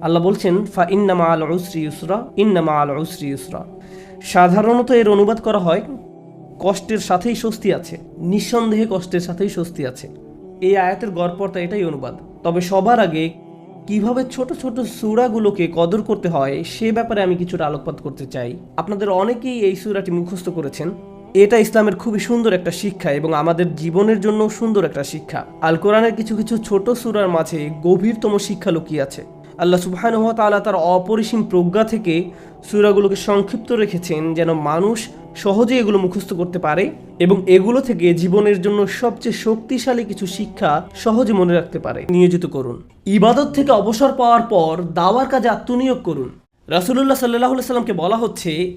আল্লাহ বলছেন, ফা ইন্নামা আল উসরি ইউসরা ইন্নামা আল উসরি ইউসরা। সাধারণত এর অনুবাদ করা হয় কষ্টের সাথেই স্বস্তি আছে, নিঃসন্দেহে কষ্টের সাথেই স্বস্তি আছে। এই আয়াতের গড়পড়তা এটাই অনুবাদ। তবে সবার আগে কীভাবে ছোট ছোট সূরাগুলোকে কদর করতে হয়, সে ব্যাপারে আমি কিছুটা আলোকপাত করতে চাই। আপনাদের অনেকেই এই সুরাটি মুখস্থ করেছেন। এটা ইসলামের খুবই সুন্দর একটা শিক্ষা এবং আমাদের জীবনের জন্য সুন্দর একটা শিক্ষা। আল কোরআনের কিছু কিছু ছোট সূরার মাঝে গভীরতম শিক্ষা লুকিয়ে আছে। আল্লাহ সুবহানাহু তালা তার অপরিসীম প্রজ্ঞা থেকে সুরাগুলোকে সংক্ষিপ্ত রেখেছেন যেন মানুষ সহজে এগুলো মুখস্থ করতে পারে এবং এগুলো থেকে জীবনের জন্য সবচেয়ে শক্তিশালী কিছু শিক্ষা সহজে মনে রাখতে পারে। নিয়োজিত করুন। ইবাদত থেকে অবসর পাওয়ার পর দাওয়ার কাজে আত্মনিয়োগ করুন। রাসুল্লাহ সাল্লাহ সাল্লামকে বলা হচ্ছে